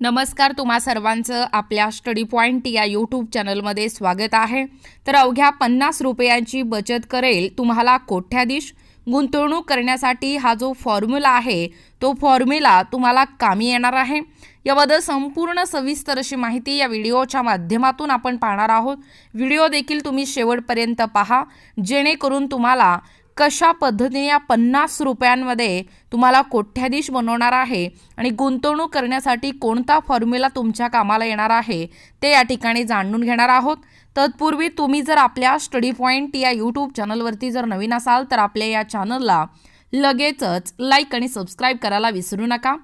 नमस्कार तुम्हा सर्वांचं आपल्या स्टडी पॉईंट या यूट्यूब चॅनलमध्ये स्वागत आहे. तर अवघ्या पन्नास रुपयांची बचत करेल तुम्हाला कोट्याधीश गुंतवणूक करण्यासाठी हा जो फॉर्म्युला आहे तो फॉर्म्युला तुम्हाला कामी येणार आहे. याबद्दल संपूर्ण सविस्तर अशी माहिती या व्हिडिओच्या माध्यमातून आपण पाहणार आहोत. व्हिडिओ देखील तुम्ही शेवटपर्यंत पहा. जेणेकरून तुम्हाला कशा पद्धतीने या पन्नास रुपयांमध्ये तुम्हाला कोठ्याधीश बनवणार आहे आणि गुंतवणूक करण्यासाठी कोणता फॉर्म्युला तुमच्या कामाला येणार आहे ते या ठिकाणी जाणून घेणार आहोत. तत्पूर्वी तुम्ही जर आपल्या स्टडी पॉईंट या यूट्यूब चॅनलवरती जर नवीन असाल तर आपल्या या चॅनलला लगेचच लाईक आणि सबस्क्राईब करायला विसरू नका.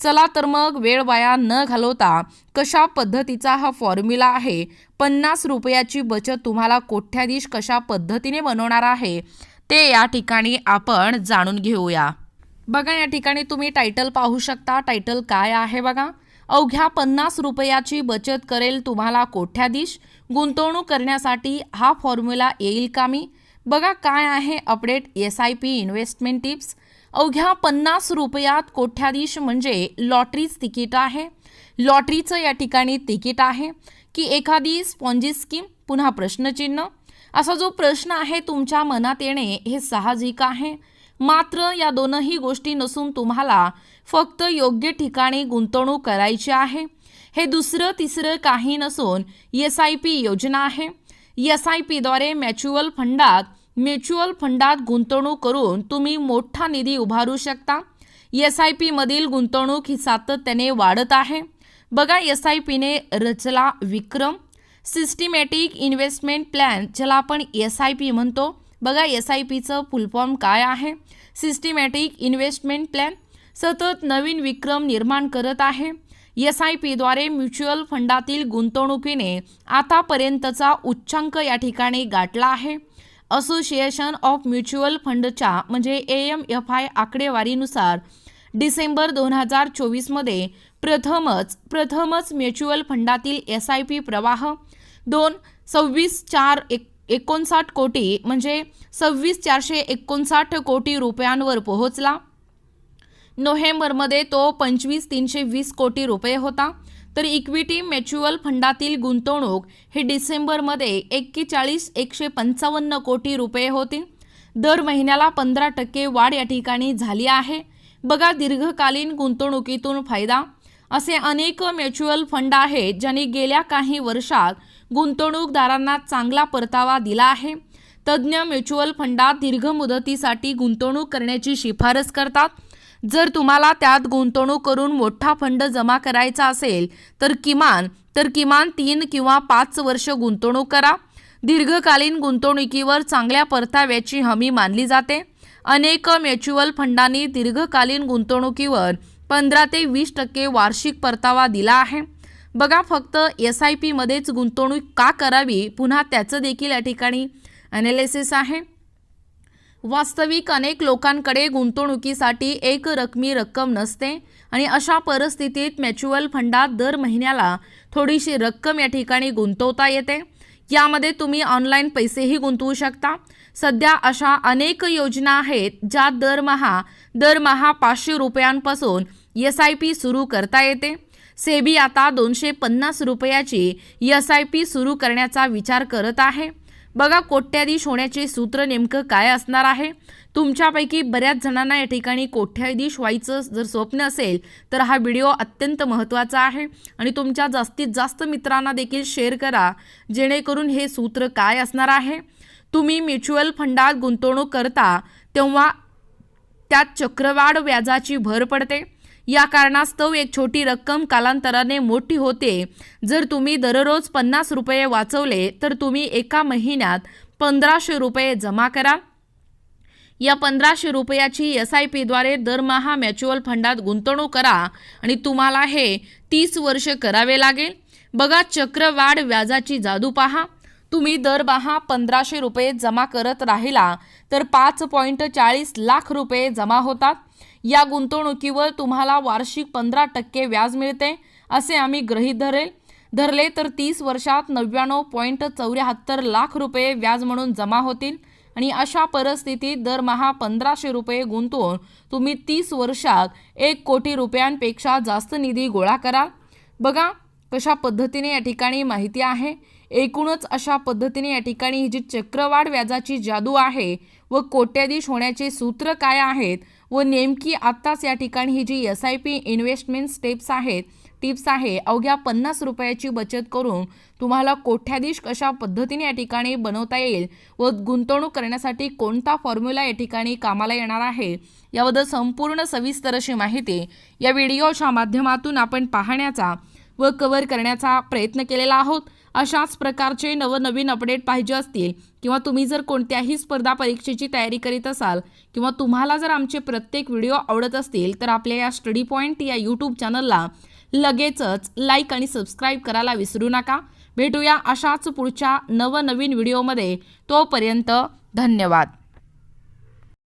चला तर मग वेळ वाया न घालवता कशा पद्धतीचा हा फॉर्म्युला आहे पन्नास रुपयाची बचत तुम्हाला कोठ्याधीश कशा पद्धतीने बनवणार आहे ते या ठिकाणी आपण जाणून घेऊया. बघा या ठिकाणी तुम्ही टायटल पाहू शकता. टायटल काय आहे बघा? अवघ्या पन्नास रुपयाची बचत करेल तुम्हाला कोठ्याधीश. गुंतवणूक करण्यासाठी हा फॉर्म्युला येईल का मी? बघा काय आहे update S I P investment tips अवघ्या पन्नास रुपयात कोठ्याधीश म्हणजे लॉटरीच तिकीट आहे. लॉटरीचं या ठिकाणी तिकीट आहे. की एखादी स्पॉन्जी स्कीम पुन्हा प्रश्नचिन्ह. असा जो प्रश्न आहे तुमच्या मनात येणे हे साहजिक आहे. मात्र या दोनही गोष्टी नसून तुम्हाला फक्त योग्य ठिकाणी गुंतवणूक करायची आहे. हे दुसरं तिसरं काही नसून एस आय पी योजना आहे. एस आय पीद्वारे म्युच्युअल फंडात म्युच्युअल फंडात गुंतवणूक करून तुम्ही मोठा निधी उभारू शकता. एस आय पीमधील गुंतवणूक ही सातत्याने वाढत आहे. बघा एस आय पीने रचला विक्रम. सिस्टिमॅटिक इन्व्हेस्टमेंट प्लॅन ज्याला आपण एस आय पी म्हणतो. बघा एस आय पीचं फुलफॉर्म काय आहे? Systematic investment plan. सतत नवीन विक्रम निर्माण करत आहे. एस आय पीद्वारे म्युच्युअल फंडातील गुंतवणुकीने आतापर्यंतचा उच्चांक या ठिकाणी गाठला आहे. असोसिएशन ऑफ म्युच्युअल फंडच्या म्हणजे ए एम एफ आय आकडेवारीनुसार डिसेंबर दोन हजार चोवीसमध्ये प्रथमच प्रथमच म्युच्युअल फंडातील एस आय पी प्रवाह दोन सव्वीस चार एक एकोणसाठ कोटी म्हणजे सव्वीस चारशे एकोणसाठ कोटी रुपयांवर पोहोचला. नोव्हेंबरमध्ये तो पंचवीस तीनशे वीस कोटी रुपये होता. तर इक्विटी म्युच्युअल फंडातील गुंतवणूक हे डिसेंबरमध्ये एक्केचाळीस एकशे पंचावन्न कोटी रुपये होती. दर महिन्याला पंधरा टक्के वाढ या ठिकाणी झाली आहे. बघा दीर्घकालीन गुंतवणुकीतून फायदा. असे अनेक म्युच्युअल फंड आहेत ज्यांनी गेल्या काही वर्षात गुंतवणूकदारांना चांगला परतावा दिला आहे. तज्ज्ञ म्युच्युअल फंडात दीर्घ मुदतीसाठी गुंतवणूक करण्याची शिफारस करतात. जर तुम्हाला त्यात गुंतवणूक करून मोठा फंड जमा करायचा असेल तर किमान तर किमान तीन किंवा पाच वर्ष गुंतवणूक करा. दीर्घकालीन गुंतवणुकीवर चांगल्या परताव्याची हमी मानली जाते. अनेक म्युच्युअल फंडांनी दीर्घकालीन गुंतवणुकीवर पंधरा ते वीस टक्के वार्षिक परतावा दिला आहे. बघा फक्त एस आय पीमध्येच गुंतवणूक का करावी? पुन्हा त्याचं देखील या ठिकाणी ॲनालिसिस आहे. वास्तविक अनेक लोकांकडे गुंतवणुकीसाठी एक रकमी रक्कम नसते आणि अशा परिस्थितीत म्युच्युअल फंडात दर महिन्याला थोडीशी रक्कम या ठिकाणी गुंतवता येते. यामध्ये तुम्ही ऑनलाईन पैसेही गुंतवू शकता. सध्या अशा अनेक योजना आहेत ज्या दरमहा दरमहा पाचशे रुपयांपासून एस आय पी सुरू करता येते. सेबी आता दोनशे पन्नास रुपयाची एस आय पी सुरू करण्याचा विचार करत आहे. बघा कोट्याधीश होण्याचे सूत्र नेमकं काय असणार आहे? तुमच्यापैकी बऱ्याच जणांना या ठिकाणी कोट्याधीश व्हायचं जर स्वप्न असेल तर हा व्हिडिओ अत्यंत महत्त्वाचा आहे. आणि तुमच्या जास्तीत जास्त मित्रांना देखील शेअर करा जेणेकरून हे सूत्र काय असणार आहे? तुम्ही म्युच्युअल फंडात गुंतवणूक करता तेव्हा त्यात चक्रवाढ व्याजाची भर पडते. या कारणास्तव एक छोटी रक्कम कालांतराने मोठी होते. जर तुम्ही दररोज पन्नास रुपये वाचवले तर तुम्ही एका महिन्यात पंधराशे रुपये जमा करा. या पंधराशे रुपयाची एस आय पीद्वारे दरमहा म्युच्युअल फंडात गुंतवणूक करा आणि तुम्हाला हे तीस वर्ष करावे लागेल. बघा चक्रवाढ व्याजाची जादू पहा. तुम्ही दरमहा पंधराशे रुपये जमा करत राहिला तर पाच पॉईंट चाळीस लाख रुपये जमा होतात. या गुंतवणुकीवर तुम्हाला वार्षिक पंधरा टक्के व्याज मिळते असे आम्ही गृहीत धरेल. धरले तर तीस वर्षात नव्याण्णव पॉईंट चौऱ्याहत्तर लाख रुपये व्याज म्हणून जमा होतील. आणि अशा परिस्थितीत दरमहा पंधराशे रुपये गुंतवून तुम्ही तीस वर्षात एक कोटी रुपयांपेक्षा जास्त निधी गोळा कराल. बघा कशा पद्धतीने या ठिकाणी माहिती आहे. एकूणच अशा पद्धतीने या ठिकाणी ही जी चक्रवाढ व्याजाची जादू आहे व कोट्याधीश होण्याचे सूत्र काय आहेत व नेमकी आत्ताच या ठिकाणी ही जी S I P investment steps आहेत टिप्स आहे अवघ्या पन्नास रुपयाची बचत करून तुम्हाला कोट्याधीश कशा पद्धतीने या ठिकाणी बनवता येईल व गुंतवणूक करण्यासाठी कोणता फॉर्म्युला या ठिकाणी कामाला येणार आहे याबद्दल संपूर्ण सविस्तर अशी माहिती या व्हिडिओच्या माध्यमातून आपण पाहण्याचा व कव्हर करण्याचा प्रयत्न केलेला आहोत. अशाच प्रकारचे नवनवीन अपडेट पाहिजे असतील किंवा तुम्ही जर कोणत्याही स्पर्धा परीक्षेची तयारी करीत असाल किंवा तुम्हाला जर आमचे प्रत्येक व्हिडिओ आवडत असतील तर आपल्या या स्टडी पॉईंट या यूट्यूब चॅनलला लगेचच लाईक आणि सबस्क्राईब करायला विसरू नका. भेटूया अशाच पुढच्या नवनवीन व्हिडिओमध्ये तोपर्यंत धन्यवाद.